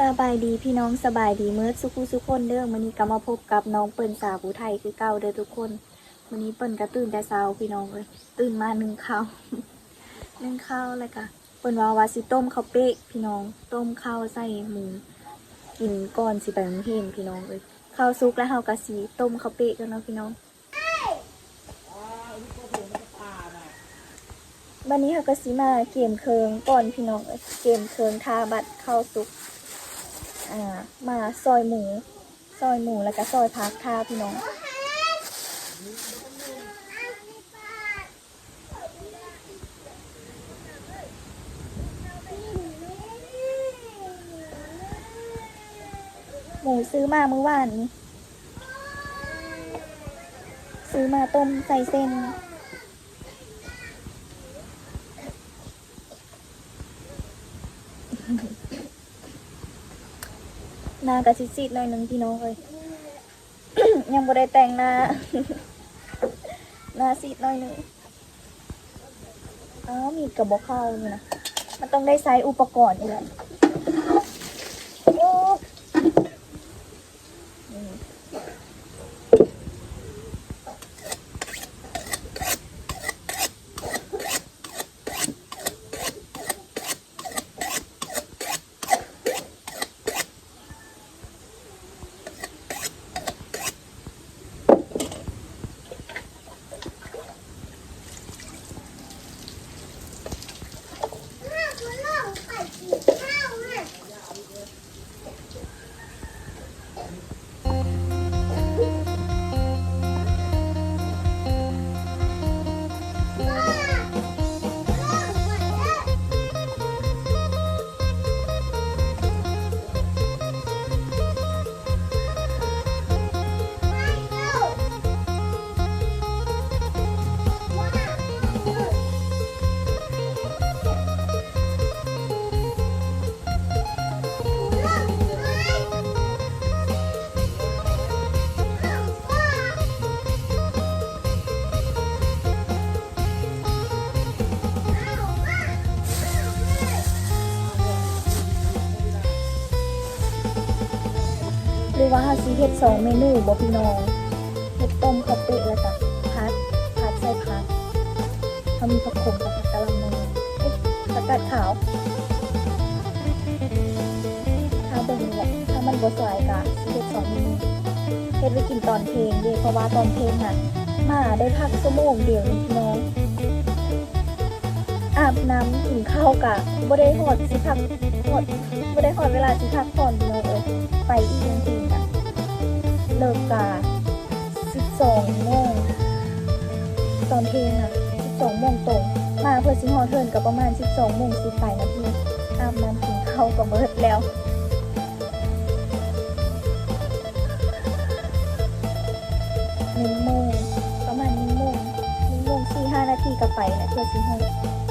สบายดีพี่น้องสบายดีเมื่อสุขุสุคนเด้อมื้อนี้ก็มาพบกับน้องเปิ้นสาวผู้ไทยคือเก่าเด้อทุกคนมื้อนี้เปิ้นก็ตื่นแต่เช้าพี่น้องเอ้ยตื่นมานึ่งข้าวนึ่งข้าวแล้วก็เปิ้นว่าว่าสิต้มข้าวเป๊ะพี่น้องต้มข้าวใส่หมูกินก่อนสิไปโรงเรียนพี่น้องเอ้ยข้าวสุกแล้วเฮาก็สิต้มข้าวเป๊ะกันเนาะพี่น้องวันนี้เฮาก็สิมาเกมเคิงก่อนพี่น้องเอ้ยเกมเคิงทาบัตรข้าวสุก อ่ามาซอยหมู ซอยหมูแล้วก็ซอยพักท่าพี่น้องหมูซื้อมาเมื่อวานนี้ ซื้อมาต้มใส่เส้นากระซิดๆหน่อยหนึงพี่น้องเลยยังบ่ได้แต่งหน้าหน้าซีดหน่อยหนึงอ้าวมีกับบอกเข้านี่นะมันต้องได้ใช้อุปกรณ์อีกแหละ ว่าเฮาสิเฮ็ดสองเมนูบ่พี่น้องเฮ็ดต้มข้าวเปะแล้วก็พัดพัดใส่ผักเขามีผักขมกับผักกะหล่ำมือเอ๊ะผักกาดขาวถ้าเบิ่งนี่ยถ้ามันบ่สวยก็สิเฮ็ดสองเมนูเฮ็ดไว้กินตอนเพลงเด้เพราะว่าตอนเพลงน่ะมาได้พักชั่วโมงเดียวพี่น้องอาบน้ำกินข้าวกะบ่ได้หอดสิพักหอดบ่ได้หอดเวลาสิพักผ่อนพี่น้องเอ้ยไปอีกจริงๆนะ เลิกก12โมงตอนเพลงน่ะ12โมงตรงมาเพื่อสิงฮอเทิร์นก็ประมาณ12โมงสิไปนาทีอาบน้ำกินข้าวก็เบิดแล้วหนึ่งโมงประมาณหนึ่งโมงหนึ่งโมงสี่ห้านาทีก็ไปนะเพื่อสิฮอดอื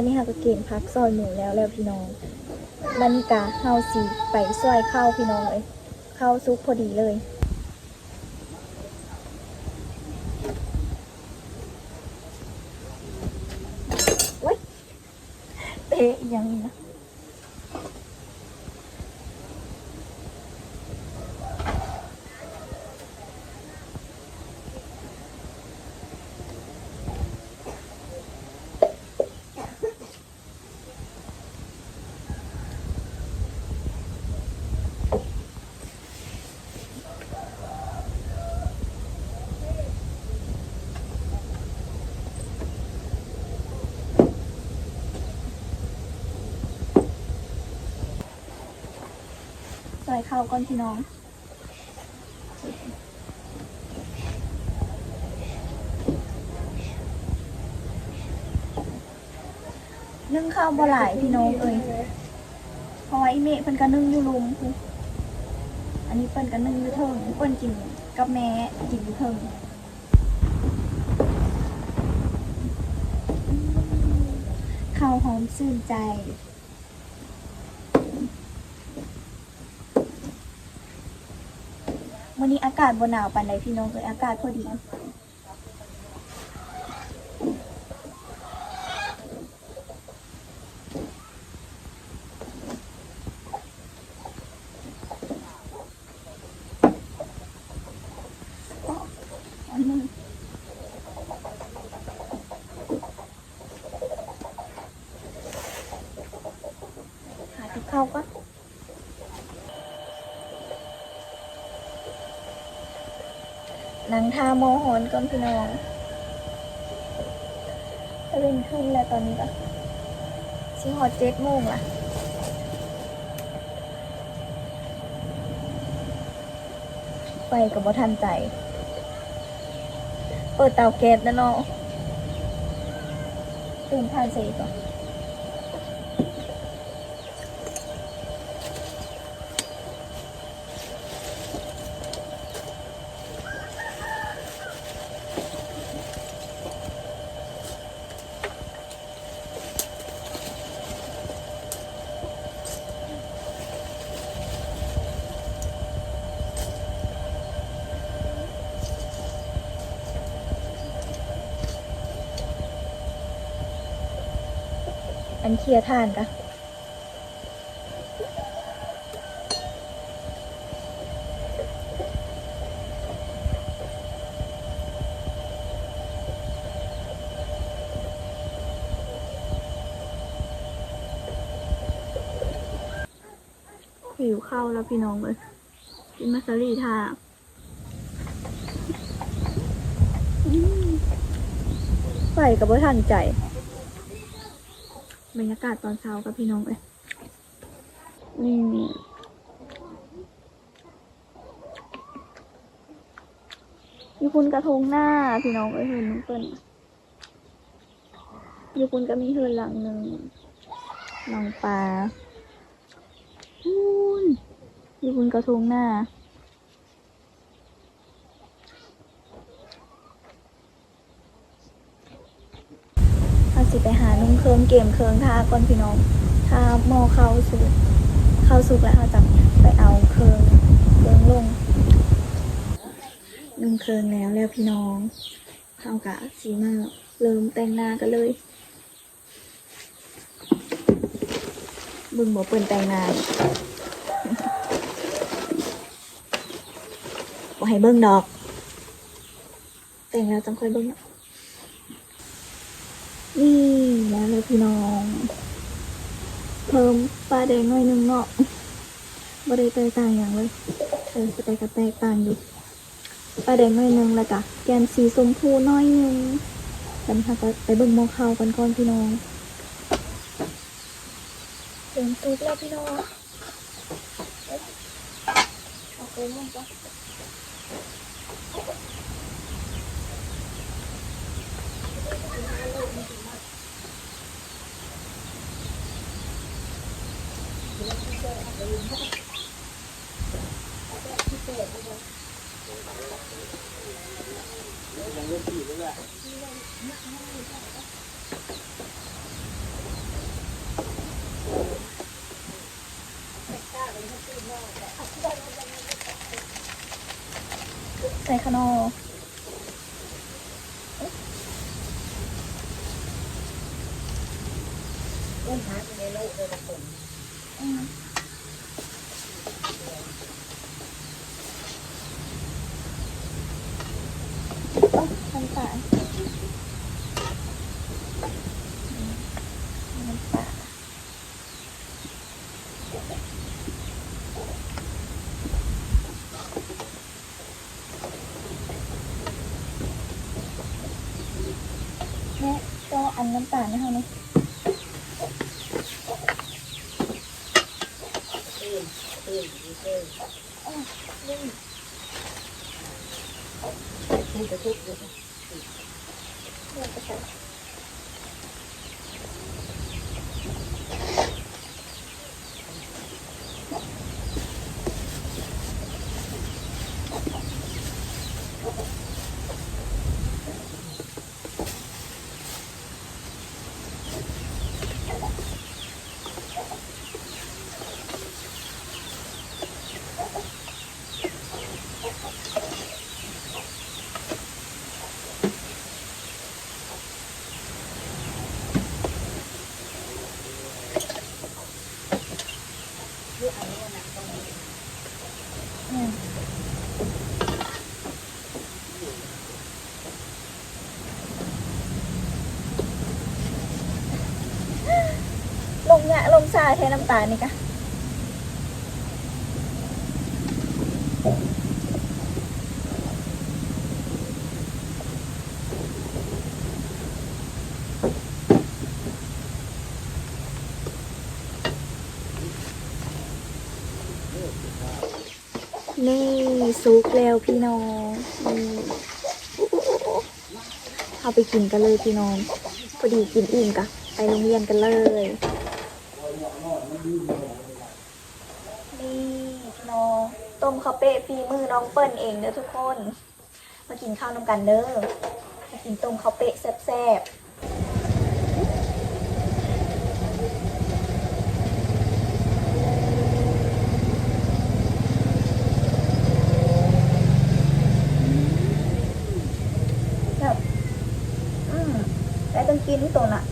ันนี้หาก็เกณฑ์พักซอยหมูแล้วแล้วพี่น้องบรรยากาศเฮาสีไปซอยข้าวพี่น้องเลยข้าวซุปพอดีเลยเว้เตะอีกอย่างนะ ใส่ข้าก่อนพี่น้องนึ่งข้าวบ่หลายพี่น้องเอ้ยเพราะว่าอีเมะเพิ่นก็นึ่งอยู่ลุมอันนี้เพิ่นก็นึ่งอยู่เทิงเพิ่นกินกับแม่กินอยู่เทิงข้าวหอมชื่นใจ วันนี้อากาศบนหนาวปานใดพี่น้องเอ้ยอากาศพอดี อันนี้หาที่เข้าก็ หนังทาโมโหนก่อนพี่น้องจะเป็นขึ้นแล้วตอนนี้ก็ชิฮอตเจ็ดโมงละไปกับบ่ทันใจ เปิดเตาแก๊สนะเนาะตื่นทานเสร็จก่อน อันเคลียร์ทานกะหิวข้าวแล้วพี่น้องเลยกินมาซารีทาอืมไฟกับว่าทันใจ บรรยากาศตอนเช้ากับพี่น้องเลยนี่มีคุณกระทงหน้าพี่น้องเอ้ยเห็นน้องเปิ้ลมีคุณก็มีเฮือนหลังหนึ่งหลังปลานู่นมีคุณกระทงหน้าาสิไปหานุ่งเคิงเกมเคิงท่าก่อนพี่น้องถ้าหม้อเข้าสุกเข้าสุกแล้วเราจะไปเอาเคิงเคิงลงนุ่งเคิงแล้วแล้วพี่น้องเขากะสีมาเริ่มแต่งหน้ากันเลยบึงบอกเปิ่นแต่งหน้าบ่ให้เบิ่งดอก แต่งแล้วจังค่อยเบิ่งเนาะ นี่แล้วเลยพี่น้อง เพิ่มปลาแดงหน่อยนึงเนาะบริแตกต่างอย่างเลยเออสเต็กกัแตกต่างอยู่ปลาแดงหน่อยนึงแล้วกะแกนสีชมพูน้อยนึงกันค่ะก็ไปเบิ่งมอข้ากันก่อนพี่น้องเติมตุ๊กแล้วพี่น้องโอาไปมั่งจ้ะ ใส่ขนอ น้ำตาลนะคะเนาะนี่จะทุกข์อยู่เดี๋ยวจะใส่ เรื่องอันนี้นะต้องมี อืมลง นี่ยลงทนน้ำตาลนี่กะนี่ซุกแล้วพี่น้องนี่เอาไปกินกันเลยพี่น้อง พอดีกินอิ่มกะ ไปโรงเรียนกันเลย นี่พี่น้องต้มข้าวเป๊ะฝีมือน้องเปิ้ลเองเด้อทุกคน มากินข้าวน้ำกันเด้อมากินต้มข้าวเป๊ะแซ่บๆแบบอืมแล้วต้องกินที่ตัวน่ะ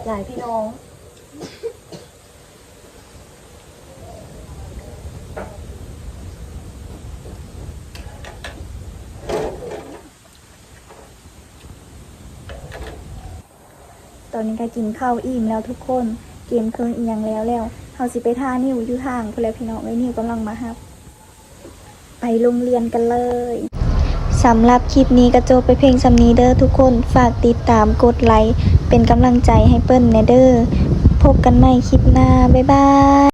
แสบหลายพี่น้อง ตอนนี้ก็กินข้าวอิ่มแล้วทุกคน เกมเครื่องอีกอย่างแล้วแล้วเฮาสิไปท่านิวอยู่ทางพลพี่น้องไอ้นิวกำลังมาครับ ไปโรงเรียนกันเลย สำหรับคลิปนี้กระโจบไปเพลงสำนีเดอ้อทุกคนฝากติดตามกดไลค์เป็นกำลังใจให้เปิ้ลเนเดอร์พบกันใหม่คลิปหน้า บ๊ายบาย